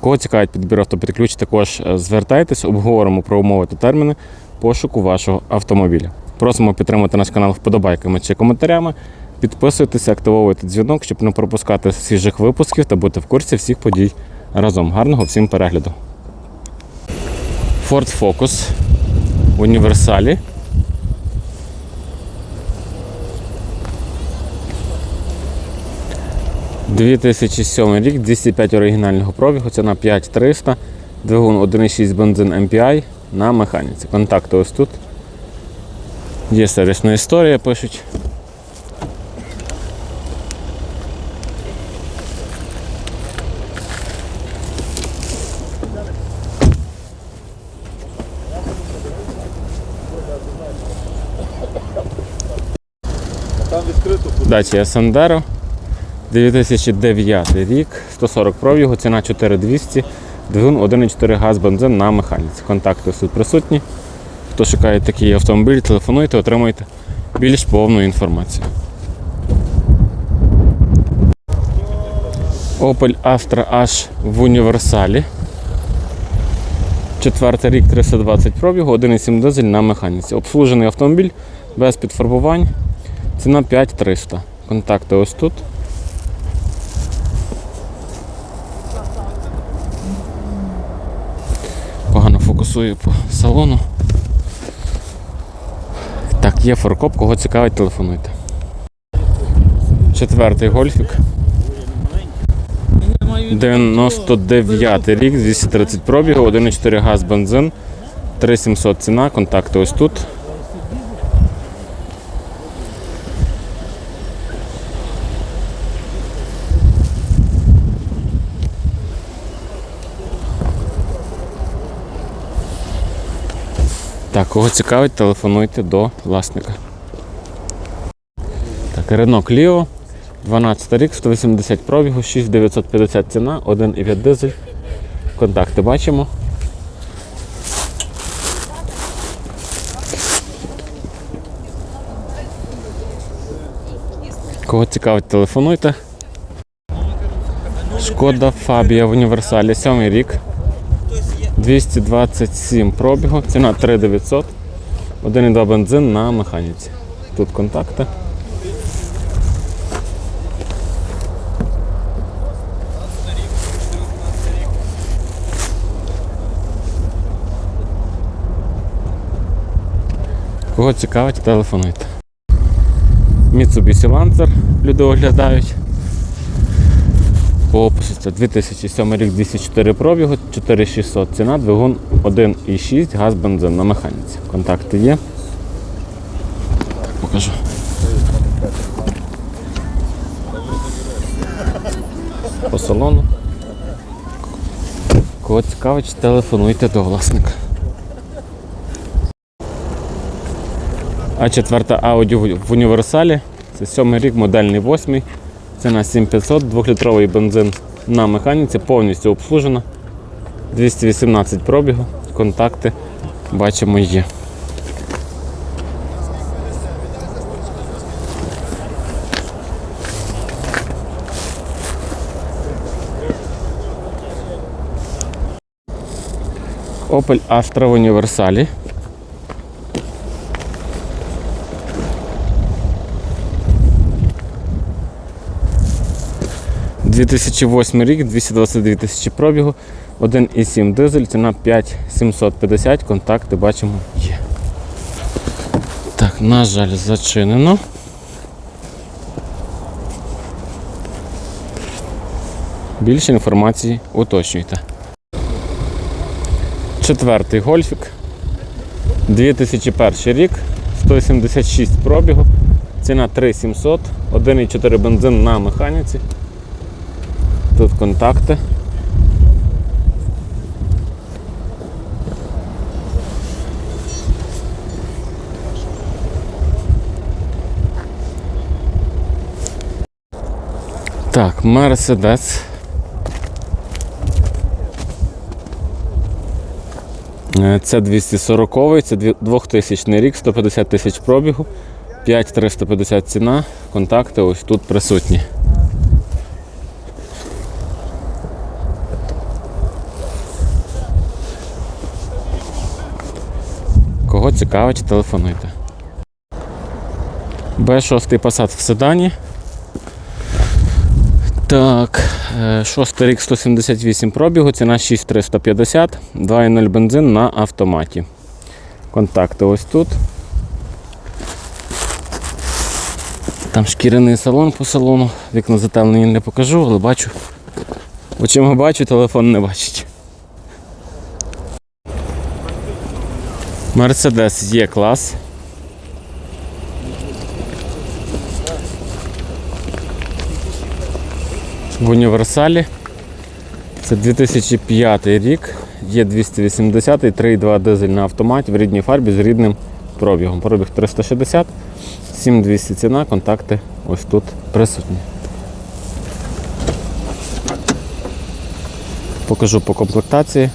Кого цікавить підбір автопідключ, також е, звертайтесь, обговоримо про умови та терміни пошуку вашого автомобіля. Просимо підтримати наш канал вподобайками чи коментарями. Підписуйтесь, активовуйте дзвінок, щоб не пропускати свіжих випусків та бути в курсі всіх подій разом. Гарного всім перегляду. Ford Focus універсалі. – 2007 рік, 205 оригінального пробігу, ціна 5300, двигун 1,6 бензин MPI на механіці. Контакти ось тут. Є сервісна історія, пишуть. Дача Сандеро. 2009 рік, 140 пробігу, ціна 4200, двигун 1,4 газ, бензин на механіці. Контакти тут присутні. Хто шукає такий автомобіль, телефонуйте, отримуйте більш повну інформацію. Opel Astra H в універсалі. Четвертий рік 320 пробігу, 1,7 дизель на механіці. Обслужений автомобіль без підфарбувань. Ціна 5300. Контакти ось тут. Фокусую по салону. Так, є форкоп, кого цікавить, телефонуйте. Четвертий гольфік. 99 рік, 230 пробігу, 1,4 газ бензин, 3700 ціна, контакти ось тут. Так, кого цікавить, телефонуйте до власника. Так, Renault Clio, 12 рік, 180 пробігу, 6950 ціна, 1,5 дизель. Контакти бачимо. Кого цікавить, телефонуйте. Шкода Фабія в універсалі, 7 рік. 227 пробігу, ціна 3900, 1,2 бензин на механіці. Тут контакти. Кого цікавить, телефонуйте. Mitsubishi Lancer люди оглядають. По опису це 2007 рік 204 пробігу, 4600 ціна, двигун 1,6, газ, бензин на механіці. Контакти є. Так, покажу. По салону. Кого цікавить, телефонуйте до власника. А четверта Audi в універсалі. Це сьомий рік, модельний восьмий. Ціна 7500, 2-літровий бензин на механіці, повністю обслужена. 218 пробігу, контакти бачимо є. Opel Astra в універсалі. – 2008 рік, 222 тисячі пробігу, 1,7 дизель, ціна 5750, контакти бачимо є. Так, на жаль, зачинено. Більше інформації уточнюйте. Четвертий гольфік. 2001 рік, 176 пробігу, ціна 3700, 1,4 бензин на механіці. Тут контакти. Так, Мерседес. Е, це 240-й, це 2000 рік, 150 тисяч пробігу, 5350 ціна, контакти ось тут присутні. Кого цікавить, телефонуйте. Б6 Passat в седані. Так, е, шостий рік 178 пробігу, ціна 6350, 2,0 бензин на автоматі. Контакти ось тут. Там шкіряний салон по салону. Вікна затемнені не покажу, але бачу. Очима бачу, телефон не бачить. Мерседес є клас. в універсалі. Це 2005 рік. Є 280 3,2 дизель на автоматі в рідній фарбі з рідним пробігом. Пробіг 360, 7200 ціна, контакти ось тут присутні. Покажу по комплектації.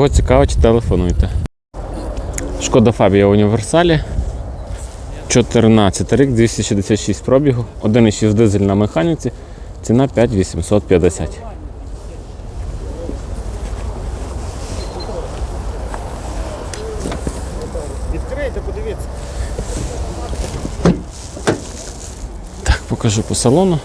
Кого цікавить, телефонуйте. Шкода Фабія універсалі. 14 рік, 266 пробігу, 1,6 дизель на механіці, ціна 5850. Відкрийте, подивіться. Так, покажу по салону.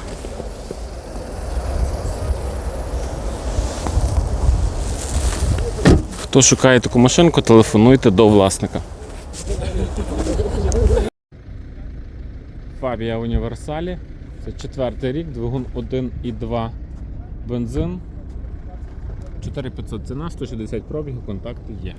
Хто шукає таку машинку, телефонуйте до власника. Фабія універсалі. Це четвертий рік, двигун 1,2 бензин. 4500 ціна, 160 пробігів, контакти є.